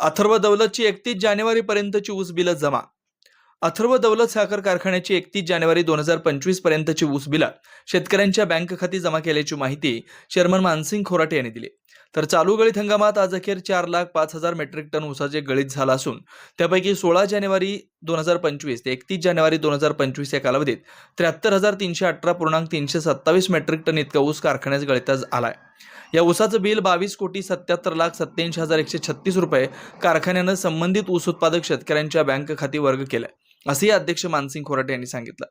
अथर्व दौलतची एकतीस जानेवारीपर्यंतची ऊस बिलं जमा. अथर्व दौलत साखर कारखान्याची एकतीस जानेवारी दोन हजार पंचवीस पर्यंतची ऊस बिलं शेतकऱ्यांच्या बँक खाती जमा केल्याची माहिती चेअरमन मानसिंग खोराटे यांनी दिली. तर चालू गळीत हंगामात आज अखेर चार लाख पाच हजार मेट्रिक टन ऊसाचे गळीत झाला असून त्यापैकी सोळा जानेवारी दोन हजार पंचवीस ते एकतीस जानेवारी दोन हजार पंचवीस या कालावधीत त्र्याहत्तर हजार तीनशे अठरा पूर्णांक तीनशे सत्तावीस मेट्रिक टन इतका ऊस कारखान्यात गळीतच आलाय. या ऊसाचं बिल बावीस कोटी सत्याहत्तर लाख सत्याऐंशी हजार एकशे छत्तीस रुपये कारखान्यानं संबंधित ऊस उत्पादक शेतकऱ्यांच्या बँक खाती वर्ग केलं असंही अध्यक्ष मानसिंग खोराटे यांनी सांगितलं.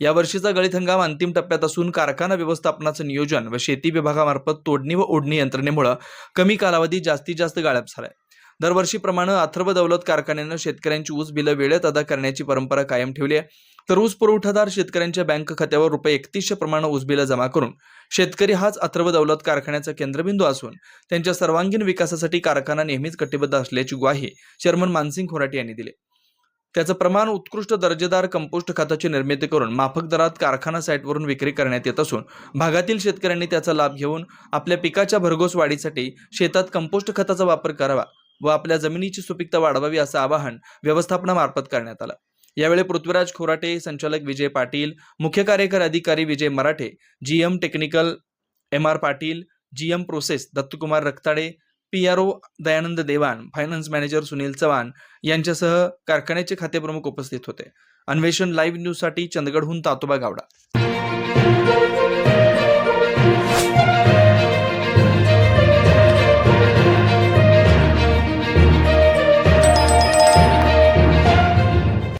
या वर्षीचा गळीत हंगाम अंतिम टप्प्यात असून कारखाना व्यवस्थापनाचं नियोजन व शेती विभागामार्फत तोडणी व ओढणी यंत्रणेमुळे कमी कालावधी जास्तीत जास्त गाळप झालाय. दरवर्षीप्रमाणे अथर्व दौलत कारखान्यानं शेतकऱ्यांची ऊस बिलं वेळेत अदा करण्याची परंपरा कायम ठेवली आहे. तर ऊस पुरवठादार शेतकऱ्यांच्या बँक खात्यावर रुपये एकतीसशे प्रमाणे ऊस बिलं जमा करून शेतकरी हाच अथर्व दौलत कारखान्याचा केंद्रबिंदू असून त्यांच्या सर्वांगीण विकासासाठी कारखाना नेहमीच कटिबद्ध असल्याची ग्वाही चेअरमन मानसिंग खोराटे यांनी दिली. त्याचं प्रमाण उत्कृष्ट दर्जेदार कंपोस्ट खताची निर्मिती करून माफक दरात कारखाना साईटवरून विक्री करण्यात येत असून भागातील शेतकऱ्यांनी त्याचा लाभ घेऊन आपल्या पिकाच्या भरघोस वाढीसाठी शेतात कंपोस्ट खताचा वापर करावा व आपल्या जमिनीची सुपीकता वाढवावी असं आवाहन व्यवस्थापनामार्फत करण्यात आलं. यावेळी पृथ्वीराज खोराटे संचालक विजय पाटील मुख्य कार्यकारी अधिकारी Vijay Marathe G M technical M R Patil G M process Dattakumar Raktade P R O Dayanand Devan finance manager Sunil Chavan यांच्यासह कारखान्याचे खातेप्रमुख उपस्थित होते. अन्वेषण लाईव्ह न्यूजसाठी चंदगडहून तातोबा गावडा.